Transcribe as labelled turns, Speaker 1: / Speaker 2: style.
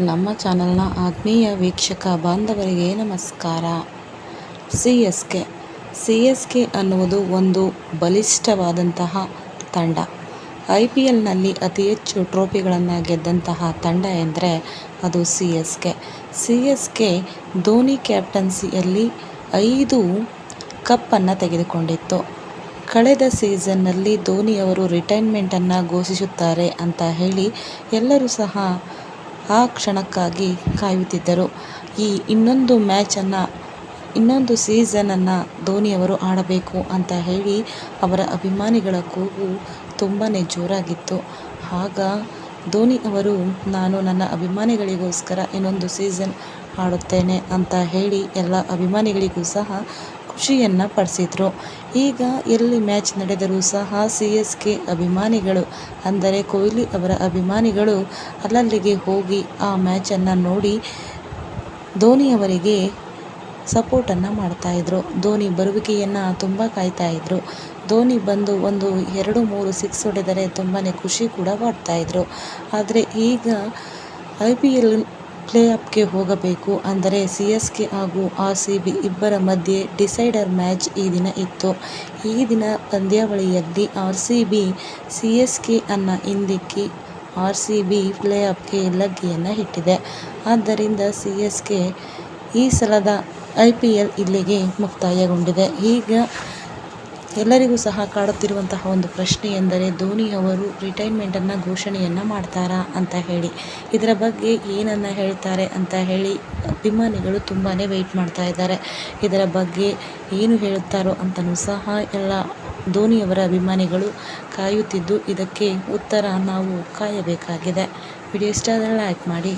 Speaker 1: ನಮ್ಮ ಚಾನಲ್ನ ಆತ್ಮೀಯ ವೀಕ್ಷಕ ಬಾಂಧವರಿಗೆ ನಮಸ್ಕಾರ. C S K. C S K ಅನ್ನುವುದು ಒಂದು ಬಲಿಷ್ಠವಾದಂತಹ ತಂಡ. ಐ ಪಿ ಎಲ್ನಲ್ಲಿ ಅತಿ ಹೆಚ್ಚು ಟ್ರೋಫಿಗಳನ್ನು ಗೆದ್ದಂತಹ ತಂಡ ಎಂದರೆ ಅದು C S K. C S K Dhoni ಕ್ಯಾಪ್ಟನ್ಸಿಯಲ್ಲಿ ಐದು ಕಪ್ಪನ್ನು ತೆಗೆದುಕೊಂಡಿತ್ತು. ಕಳೆದ ಸೀಸನ್ನಲ್ಲಿ ಧೋನಿಯವರು ರಿಟೈರ್ಮೆಂಟನ್ನು ಘೋಷಿಸುತ್ತಾರೆ ಅಂತ ಹೇಳಿ ಎಲ್ಲರೂ ಸಹ ಆ ಕ್ಷಣಕ್ಕಾಗಿ ಕಾಯುತ್ತಿದ್ದರು. ಈ ಇನ್ನೊಂದು ಮ್ಯಾಚನ್ನು ಇನ್ನೊಂದು ಸೀಸನನ್ನು ಧೋನಿಯವರು ಆಡಬೇಕು ಅಂತ ಹೇಳಿ ಅವರ ಅಭಿಮಾನಿಗಳ ಕೂಗು ತುಂಬಾ ಜೋರಾಗಿತ್ತು. ಆಗ ಧೋನಿ ಅವರು, ನಾನು ನನ್ನ ಅಭಿಮಾನಿಗಳಿಗೋಸ್ಕರ ಇನ್ನೊಂದು ಸೀಸನ್ ಆಡುತ್ತೇನೆ ಅಂತ ಹೇಳಿ ಎಲ್ಲ ಅಭಿಮಾನಿಗಳಿಗೂ ಸಹ ಖುಷಿಯನ್ನು ಪಡಿಸಿದ್ರು. ಈಗ ಎಲ್ಲಿ ಮ್ಯಾಚ್ ನಡೆದರೂ ಸಹ ಸಿ ಎಸ್ ಕೆ ಅಭಿಮಾನಿಗಳು, ಅಂದರೆ ಕೊಹ್ಲಿ ಅವರ ಅಭಿಮಾನಿಗಳು, ಅಲ್ಲಲ್ಲಿಗೆ ಹೋಗಿ ಆ ಮ್ಯಾಚನ್ನು ನೋಡಿ ಧೋನಿಯವರಿಗೆ ಸಪೋರ್ಟನ್ನು ಮಾಡ್ತಾಯಿದ್ರು ಧೋನಿ ಬರುವಿಕೆಯನ್ನು ತುಂಬ ಕಾಯ್ತಾಯಿದ್ರು ಧೋನಿ ಬಂದು ಒಂದು ಎರಡು ಮೂರು ಸಿಕ್ಸ್ ಹೊಡೆದರೆ ತುಂಬಾ ಖುಷಿ ಕೂಡ ಪಡ್ತಾಯಿದ್ರು ಆದರೆ ಈಗ ಐ ಪಿ ಎಲ್ ಪ್ಲೇ ಆಫ್ಗೆ ಹೋಗಬೇಕು ಅಂದರೆ ಸಿ ಎಸ್ ಕೆ ಹಾಗೂ ಆರ್ ಸಿ ಬಿ ಇಬ್ಬರ ಮಧ್ಯೆ ಡಿಸೈಡರ್ ಮ್ಯಾಚ್ ಈ ದಿನ ಇತ್ತು. ಈ ದಿನ ಪಂದ್ಯಾವಳಿಯಲ್ಲಿ R C B, C S K ಅನ್ನು ಹಿಂದಿಕ್ಕಿ ಆರ್ ಸಿ ಬಿ ಪ್ಲೇ ಆಫ್ಗೆ ಲಗ್ಗೆಯನ್ನು ಇಟ್ಟಿದೆ ಆದ್ದರಿಂದ ಸಿ ಎಸ್ ಕೆ ಈ ಸಲದ ಐ ಪಿ ಎಲ್ ಇಲ್ಲಿಗೆ ಮುಕ್ತಾಯಗೊಂಡಿದೆ. ಈಗ ಎಲ್ಲರಿಗೂ ಸಹ ಕಾಡುತ್ತಿರುವಂತಹ ಒಂದು ಪ್ರಶ್ನೆ ಎಂದರೆ, ಧೋನಿ ಅವರು ರಿಟೈರ್ಮೆಂಟನ್ನು ಘೋಷಣೆಯನ್ನು ಮಾಡ್ತಾರಾ ಅಂತ ಹೇಳಿ. ಇದರ ಬಗ್ಗೆ ಏನನ್ನು ಹೇಳ್ತಾರೆ ಅಂತ ಹೇಳಿ ಅಭಿಮಾನಿಗಳು ತುಂಬಾ ವೆಯ್ಟ್ ಮಾಡ್ತಾ ಇದ್ದಾರೆ. ಇದರ ಬಗ್ಗೆ ಏನು ಹೇಳುತ್ತಾರೋ ಅಂತಲೂ ಸಹ ಎಲ್ಲ ಧೋನಿಯವರ ಅಭಿಮಾನಿಗಳು ಕಾಯುತ್ತಿದ್ದು ಇದಕ್ಕೆ ಉತ್ತರ ನಾವು ಕಾಯಬೇಕಾಗಿದೆ. ವಿಡಿಯೋ ಇಷ್ಟ ಆದರೆ ಲೈಕ್ ಮಾಡಿ.